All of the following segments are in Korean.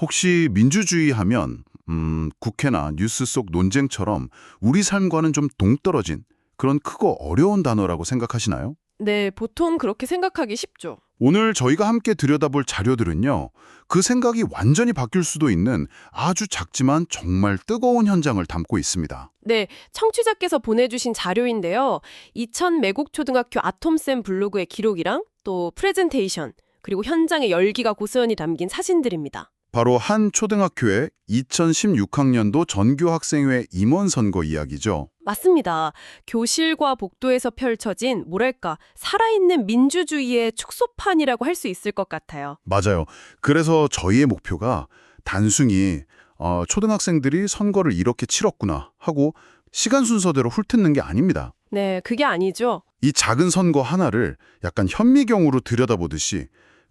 혹시 민주주의 하면 음, 국회나 뉴스 속 논쟁처럼 우리 삶과는 좀 동떨어진 그런 크고 어려운 단어라고 생각하시나요? 네, 보통 그렇게 생각하기 쉽죠. 오늘 저희가 함께 들여다볼 자료들은요. 그 생각이 완전히 바뀔 수도 있는 아주 작지만 정말 뜨거운 현장을 담고 있습니다. 네, 청취자께서 보내주신 자료인데요. 이천 매국초등학교 아톰쌤 블로그의 기록이랑 또 프레젠테이션, 그리고 현장의 열기가 고스란히 담긴 사진들입니다. 바로 한 초등학교의 2016학년도 전교학생회 임원 선거 이야기죠. 맞습니다. 교실과 복도에서 펼쳐진 뭐랄까 살아있는 민주주의의 축소판이라고 할 수 있을 것 같아요. 맞아요. 그래서 저희의 목표가 단순히 어, 초등학생들이 선거를 이렇게 치렀구나 하고 시간 순서대로 훑는 게 아닙니다. 네, 그게 아니죠. 이 작은 선거 하나를 약간 현미경으로 들여다보듯이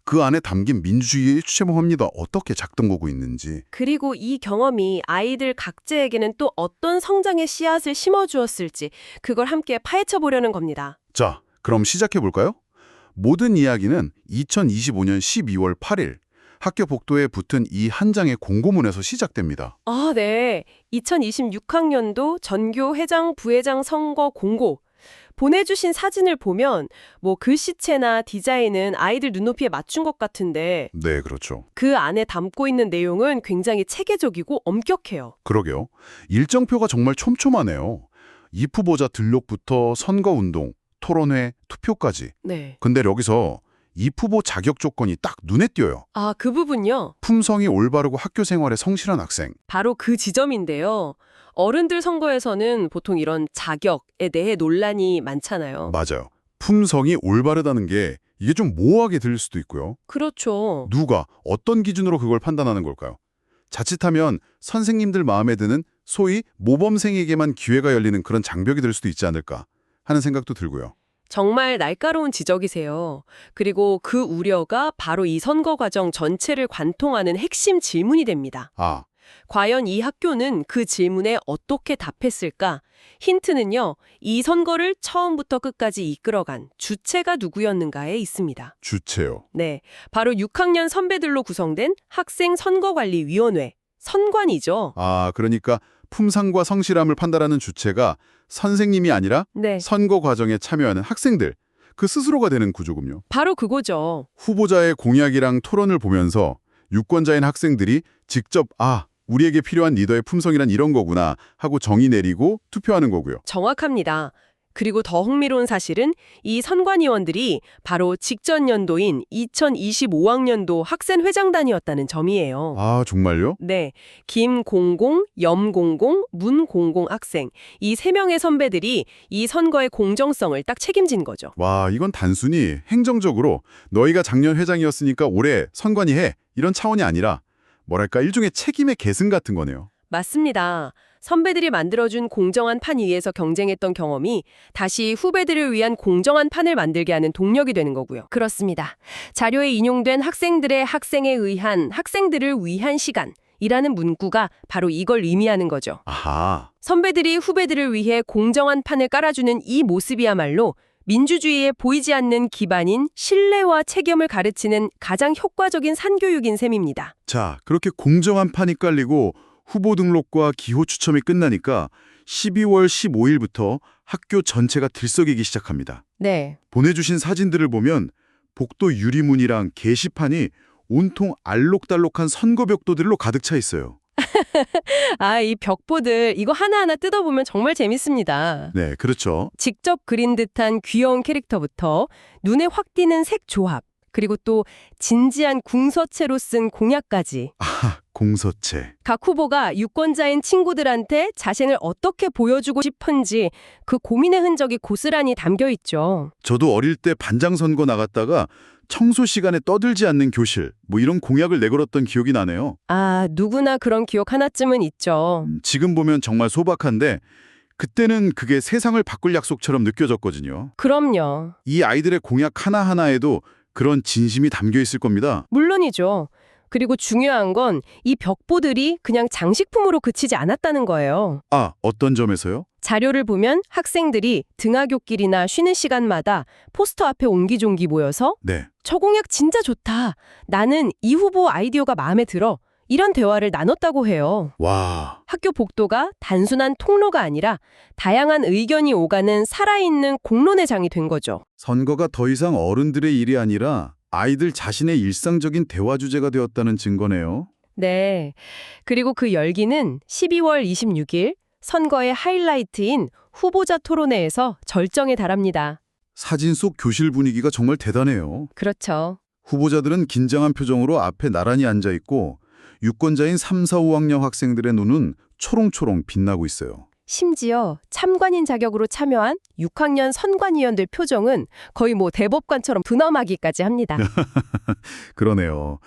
그 안에 담긴 민주주의의 추체모합니다. 어떻게 작동하고 있는지. 그리고 이 경험이 아이들 각자에게는 또 어떤 성장의 씨앗을 심어주었을지 그걸 함께 파헤쳐 보려는 겁니다. 자, 그럼 시작해 볼까요? 모든 이야기는 2025년 12월 8일 학교 복도에 붙은 이 한 장의 공고문에서 시작됩니다. 아, 네. 2026학년도 전교 회장 부회장 선거 공고. 보내주신 사진을 보면 뭐 글씨체나 디자인은 아이들 눈높이에 맞춘 것 같은데 네, 그렇죠. 그 안에 담고 있는 내용은 굉장히 체계적이고 엄격해요. 그러게요. 일정표가 정말 촘촘하네요. 입 후보자 등록부터 선거운동, 토론회, 투표까지. 네. 근데 여기서 입 후보 자격 조건이 딱 눈에 띄어요. 아, 그 부분요. 품성이 올바르고 학교 생활에 성실한 학생. 바로 그 지점인데요. 어른들 선거에서는 보통 이런 자격에 대해 논란이 많잖아요. 맞아요. 품성이 올바르다는 게 이게 좀 모호하게 들릴 수도 있고요. 그렇죠. 누가 어떤 기준으로 그걸 판단하는 걸까요? 자칫하면 선생님들 마음에 드는 소위 모범생에게만 기회가 열리는 그런 장벽이 될 수도 있지 않을까 하는 생각도 들고요. 정말 날카로운 지적이세요. 그리고 그 우려가 바로 이 선거 과정 전체를 관통하는 핵심 질문이 됩니다. 아, 과연 이 학교는 그 질문에 어떻게 답했을까? 힌트는요, 이 선거를 처음부터 끝까지 이끌어간 주체가 누구였는가에 있습니다. 주체요. 네, 바로 6학년 선배들로 구성된 학생선거관리위원회, 선관이죠. 아, 그러니까 품상과 성실함을 판단하는 주체가 선생님이 아니라 네, 선거 과정에 참여하는 학생들, 그 스스로가 되는 구조군요. 바로 그거죠. 후보자의 공약이랑 토론을 보면서 유권자인 학생들이 직접 아, 우리에게 필요한 리더의 품성이란 이런 거구나 하고 정의 내리고 투표하는 거고요. 정확합니다. 그리고 더 흥미로운 사실은 이 선관위원들이 바로 직전 연도인 2025학년도 학생회장단이었다는 점이에요. 아, 정말요? 네, 김공공, 염공공, 문공공 학생 이 세 명의 선배들이 이 선거의 공정성을 딱 책임진 거죠. 와, 이건 단순히 행정적으로 너희가 작년 회장이었으니까 올해 선관위 해 이런 차원이 아니라 뭐랄까 일종의 책임의 계승 같은 거네요. 맞습니다. 선배들이 만들어준 공정한 판 위에서 경쟁했던 경험이 다시 후배들을 위한 공정한 판을 만들게 하는 동력이 되는 거고요. 그렇습니다. 자료에 인용된 학생들의 학생에 의한 학생들을 위한 시간 이라는 문구가 바로 이걸 의미하는 거죠. 아하, 선배들이 후배들을 위해 공정한 판을 깔아주는 이 모습이야말로 민주주의에 보이지 않는 기반인 신뢰와 책임을 가르치는 가장 효과적인 산교육인 셈입니다. 자, 그렇게 공정한 판이 깔리고 후보 등록과 기호 추첨이 끝나니까 12월 15일부터 학교 전체가 들썩이기 시작합니다. 네. 보내주신 사진들을 보면 복도 유리문이랑 게시판이 온통 알록달록한 선거 벽도들로 가득 차 있어요. 아, 이 벽보들 이거 하나하나 뜯어보면 정말 재밌습니다. 네, 그렇죠. 직접 그린 듯한 귀여운 캐릭터부터 눈에 확 띄는 색 조합, 그리고 또 진지한 궁서체로 쓴 공약까지 아, 공서체. 각 후보가 유권자인 친구들한테 자신을 어떻게 보여주고 싶은지 그 고민의 흔적이 고스란히 담겨 있죠. 저도 어릴 때 반장 선거 나갔다가 청소 시간에 떠들지 않는 교실, 뭐 이런 공약을 내걸었던 기억이 나네요. 아, 누구나 그런 기억 하나쯤은 있죠. 음, 지금 보면 정말 소박한데 그때는 그게 세상을 바꿀 약속처럼 느껴졌거든요. 그럼요. 이 아이들의 공약 하나하나에도 그런 진심이 담겨 있을 겁니다. 물론이죠. 그리고 중요한 건 이 벽보들이 그냥 장식품으로 그치지 않았다는 거예요. 아, 어떤 점에서요? 자료를 보면 학생들이 등하굣길이나 쉬는 시간마다 포스터 앞에 옹기종기 모여서 네. 저 공약 진짜 좋다. 나는 이 후보 아이디어가 마음에 들어. 이런 대화를 나눴다고 해요. 와, 학교 복도가 단순한 통로가 아니라 다양한 의견이 오가는 살아있는 공론의 장이 된 거죠. 선거가 더 이상 어른들의 일이 아니라 아이들 자신의 일상적인 대화 주제가 되었다는 증거네요. 네. 그리고 그 열기는 12월 26일 선거의 하이라이트인 후보자 토론회에서 절정에 달합니다. 사진 속 교실 분위기가 정말 대단해요. 그렇죠. 후보자들은 긴장한 표정으로 앞에 나란히 앉아 있고 유권자인 3, 4, 5학년 학생들의 눈은 초롱초롱 빛나고 있어요. 심지어 참관인 자격으로 참여한 6학년 선관위원들 표정은 거의 뭐 대법관처럼 분엄하기까지 합니다. 그러네요.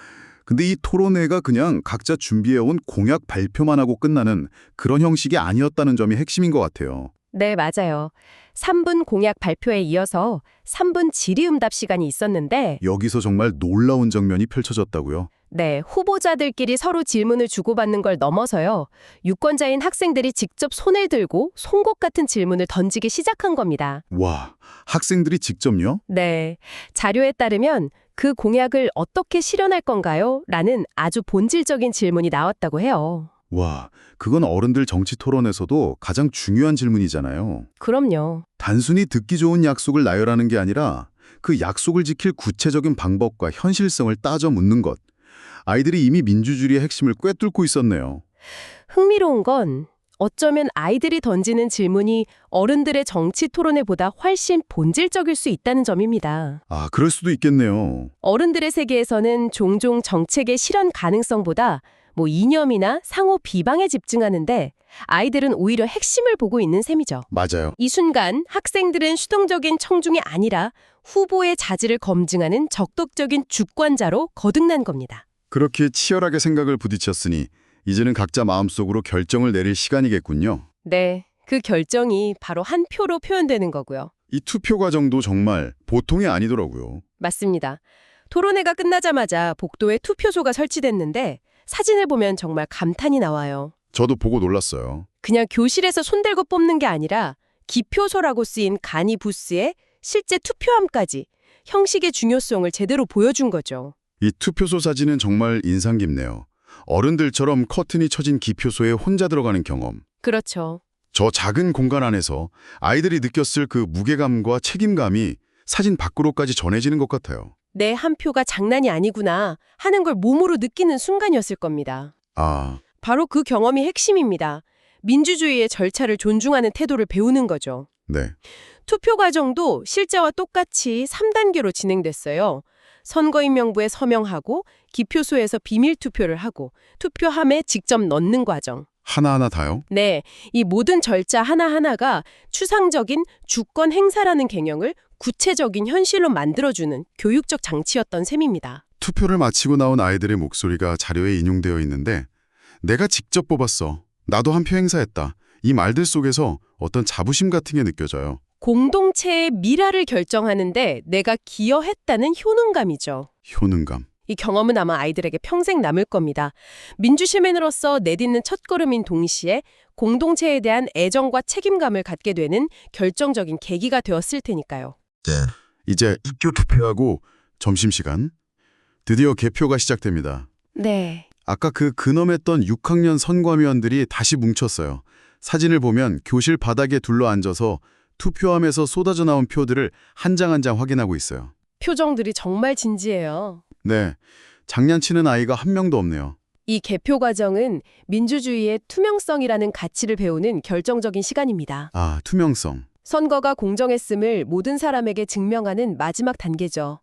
근데 이 토론회가 그냥 각자 준비해온 공약 발표만 하고 끝나는 그런 형식이 아니었다는 점이 핵심인 것 같아요. 네, 맞아요. 3분 공약 발표에 이어서 3분 질의응답 시간이 있었는데 여기서 정말 놀라운 장면이 펼쳐졌다고요. 네, 후보자들끼리 서로 질문을 주고받는 걸 넘어서요. 유권자인 학생들이 직접 손을 들고 송곳 같은 질문을 던지기 시작한 겁니다. 와, 학생들이 직접요? 네, 자료에 따르면 그 공약을 어떻게 실현할 건가요? 라는 아주 본질적인 질문이 나왔다고 해요. 와, 그건 어른들 정치 토론에서도 가장 중요한 질문이잖아요. 그럼요. 단순히 듣기 좋은 약속을 나열하는 게 아니라 그 약속을 지킬 구체적인 방법과 현실성을 따져 묻는 것. 아이들이 이미 민주주의의 핵심을 꿰뚫고 있었네요. 흥미로운 건 어쩌면 아이들이 던지는 질문이 어른들의 정치 토론회보다 훨씬 본질적일 수 있다는 점입니다. 아, 그럴 수도 있겠네요. 어른들의 세계에서는 종종 정책의 실현 가능성보다 뭐 이념이나 상호 비방에 집중하는데 아이들은 오히려 핵심을 보고 있는 셈이죠. 맞아요. 이 순간 학생들은 수동적인 청중이 아니라 후보의 자질을 검증하는 적극적인 주권자로 거듭난 겁니다. 그렇게 치열하게 생각을 부딪혔으니 이제는 각자 마음속으로 결정을 내릴 시간이겠군요. 네, 그 결정이 바로 한 표로 표현되는 거고요. 이 투표 과정도 정말 보통이 아니더라고요. 맞습니다. 토론회가 끝나자마자 복도에 투표소가 설치됐는데 사진을 보면 정말 감탄이 나와요. 저도 보고 놀랐어요. 그냥 교실에서 손들고 뽑는 게 아니라 기표소라고 쓰인 간이 부스에 실제 투표함까지 형식의 중요성을 제대로 보여준 거죠. 이 투표소 사진은 정말 인상 깊네요. 어른들처럼 커튼이 쳐진 기표소에 혼자 들어가는 경험. 그렇죠. 저 작은 공간 안에서 아이들이 느꼈을 그 무게감과 책임감이 사진 밖으로까지 전해지는 것 같아요. 내 한 표가 장난이 아니구나 하는 걸 몸으로 느끼는 순간이었을 겁니다. 아, 바로 그 경험이 핵심입니다. 민주주의의 절차를 존중하는 태도를 배우는 거죠. 네. 투표 과정도 실제와 똑같이 3단계로 진행됐어요. 선거인 명부에 서명하고 기표소에서 비밀 투표를 하고 투표함에 직접 넣는 과정. 하나하나 다요? 네, 이 모든 절차 하나하나가 추상적인 주권 행사라는 개념을 구체적인 현실로 만들어주는 교육적 장치였던 셈입니다. 투표를 마치고 나온 아이들의 목소리가 자료에 인용되어 있는데 내가 직접 뽑았어. 나도 한 표 행사했다. 이 말들 속에서 어떤 자부심 같은 게 느껴져요. 공동체의 미래를 결정하는데 내가 기여했다는 효능감이죠. 효능감. 이 경험은 아마 아이들에게 평생 남을 겁니다. 민주시민으로서 내딛는 첫걸음인 동시에 공동체에 대한 애정과 책임감을 갖게 되는 결정적인 계기가 되었을 테니까요. 이제 입교 투표하고 점심시간. 드디어 개표가 시작됩니다. 네. 아까 그 근엄했던 6학년 선관위원들이 다시 뭉쳤어요. 사진을 보면 교실 바닥에 둘러앉아서 투표함에서 쏟아져 나온 표들을 한 장 한 장 확인하고 있어요. 표정들이 정말 진지해요. 네, 장난치는 아이가 한 명도 없네요. 이 개표 과정은 민주주의의 투명성이라는 가치를 배우는 결정적인 시간입니다. 아, 투명성. 선거가 공정했음을 모든 사람에게 증명하는 마지막 단계죠.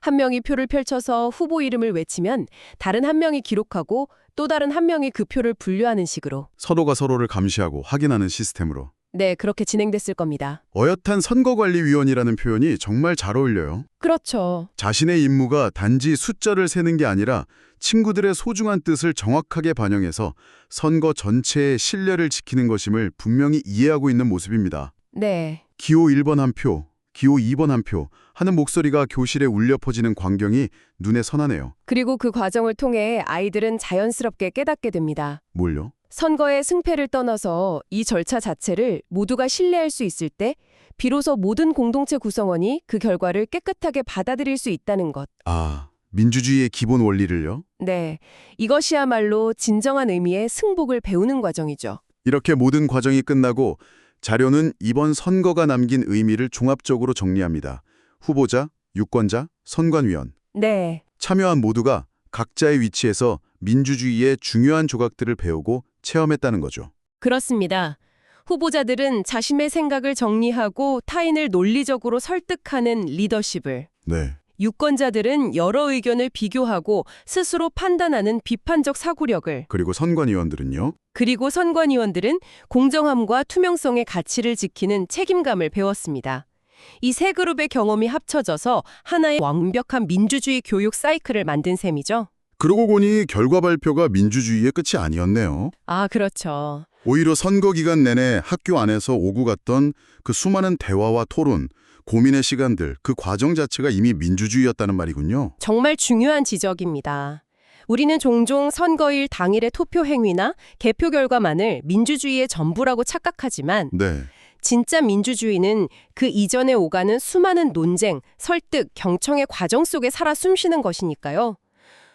한 명이 표를 펼쳐서 후보 이름을 외치면 다른 한 명이 기록하고 또 다른 한 명이 그 표를 분류하는 식으로. 서로가 서로를 감시하고 확인하는 시스템으로. 네, 그렇게 진행됐을 겁니다. 어엿한 선거관리위원이라는 표현이 정말 잘 어울려요. 그렇죠. 자신의 임무가 단지 숫자를 세는 게 아니라 친구들의 소중한 뜻을 정확하게 반영해서 선거 전체의 신뢰를 지키는 것임을 분명히 이해하고 있는 모습입니다. 네. 기호 1번 한 표, 기호 2번 한 표 하는 목소리가 교실에 울려 퍼지는 광경이 눈에 선하네요. 그리고 그 과정을 통해 아이들은 자연스럽게 깨닫게 됩니다. 뭘요? 선거의 승패를 떠나서 이 절차 자체를 모두가 신뢰할 수 있을 때 비로소 모든 공동체 구성원이 그 결과를 깨끗하게 받아들일 수 있다는 것. 아, 민주주의의 기본 원리를요? 네, 이것이야말로 진정한 의미의 승복을 배우는 과정이죠. 이렇게 모든 과정이 끝나고 자료는 이번 선거가 남긴 의미를 종합적으로 정리합니다. 후보자, 유권자, 선관위원. 네, 참여한 모두가 각자의 위치에서 민주주의의 중요한 조각들을 배우고 체험했다는 거죠. 그렇습니다. 후보자들은 자신의 생각을 정리하고 타인을 논리적으로 설득하는 리더십을, 네. 유권자들은 여러 의견을 비교하고 스스로 판단하는 비판적 사고력을, 그리고 선관위원들은요? 그리고 선관위원들은 공정함과 투명성의 가치를 지키는 책임감을 배웠습니다. 이 세 그룹의 경험이 합쳐져서 하나의 완벽한 민주주의 교육 사이클을 만든 셈이죠. 그러고 보니 결과 발표가 민주주의의 끝이 아니었네요. 아, 그렇죠. 오히려 선거 기간 내내 학교 안에서 오고 갔던 그 수많은 대화와 토론, 고민의 시간들, 그 과정 자체가 이미 민주주의였다는 말이군요. 정말 중요한 지적입니다. 우리는 종종 선거일 당일의 투표 행위나 개표 결과만을 민주주의의 전부라고 착각하지만 네. 진짜 민주주의는 그 이전에 오가는 수많은 논쟁, 설득, 경청의 과정 속에 살아 숨쉬는 것이니까요.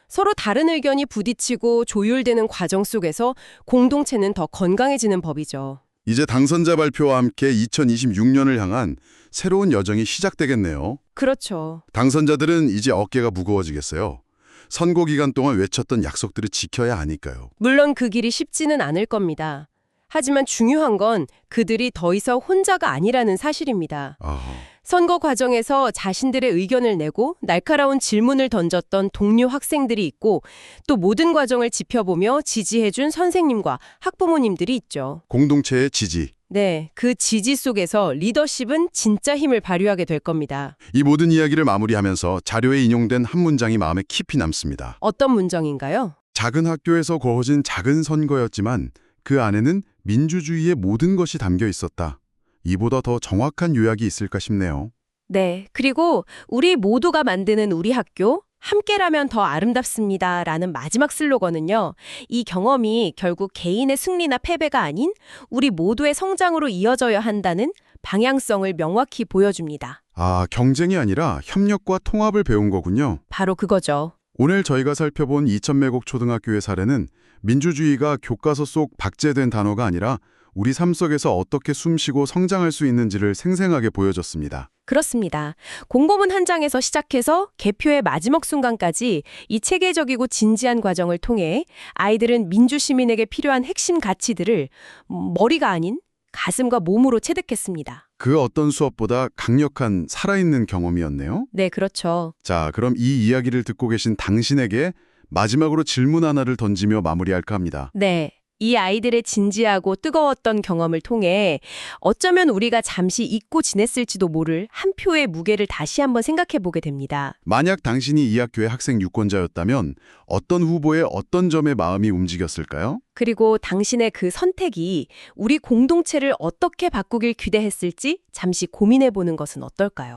서로 다른 의견이 부딪히고 조율되는 과정 속에서 공동체는 더 건강해지는 법이죠. 이제 당선자 발표와 함께 2026년을 향한 새로운 여정이 시작되겠네요. 그렇죠. 당선자들은 이제 어깨가 무거워지겠어요. 선거 기간 동안 외쳤던 약속들을 지켜야 하니까요. 물론 그 길이 쉽지는 않을 겁니다. 하지만 중요한 건 그들이 더 이상 혼자가 아니라는 사실입니다. 아, 선거 과정에서 자신들의 의견을 내고 날카로운 질문을 던졌던 동료 학생들이 있고 또 모든 과정을 지켜보며 지지해준 선생님과 학부모님들이 있죠. 공동체의 지지. 네, 그 지지 속에서 리더십은 진짜 힘을 발휘하게 될 겁니다. 이 모든 이야기를 마무리하면서 자료에 인용된 한 문장이 마음에 깊이 남습니다. 어떤 문장인가요? 작은 학교에서 거어진 작은 선거였지만 그 안에는 민주주의의 모든 것이 담겨 있었다. 이보다 더 정확한 요약이 있을까 싶네요. 네, 그리고 우리 모두가 만드는 우리 학교 함께라면 더 아름답습니다. 라는 마지막 슬로건은요. 이 경험이 결국 개인의 승리나 패배가 아닌 우리 모두의 성장으로 이어져야 한다는 방향성을 명확히 보여줍니다. 아, 경쟁이 아니라 협력과 통합을 배운 거군요. 바로 그거죠. 오늘 저희가 살펴본 이천매곡 초등학교의 사례는 민주주의가 교과서 속 박제된 단어가 아니라 우리 삶 속에서 어떻게 숨쉬고 성장할 수 있는지를 생생하게 보여줬습니다. 그렇습니다. 공고문 한 장에서 시작해서 개표의 마지막 순간까지 이 체계적이고 진지한 과정을 통해 아이들은 민주시민에게 필요한 핵심 가치들을 음, 머리가 아닌 가슴과 몸으로 체득했습니다. 그 어떤 수업보다 강력한 살아있는 경험이었네요. 네, 그렇죠. 자, 그럼 이 이야기를 듣고 계신 당신에게 마지막으로 질문 하나를 던지며 마무리할까 합니다. 네. 이 아이들의 진지하고 뜨거웠던 경험을 통해 어쩌면 우리가 잠시 잊고 지냈을지도 모를 한 표의 무게를 다시 한번 생각해 보게 됩니다. 만약 당신이 이 학교의 학생 유권자였다면 어떤 후보의 어떤 점에 마음이 움직였을까요? 그리고 당신의 그 선택이 우리 공동체를 어떻게 바꾸길 기대했을지 잠시 고민해 보는 것은 어떨까요?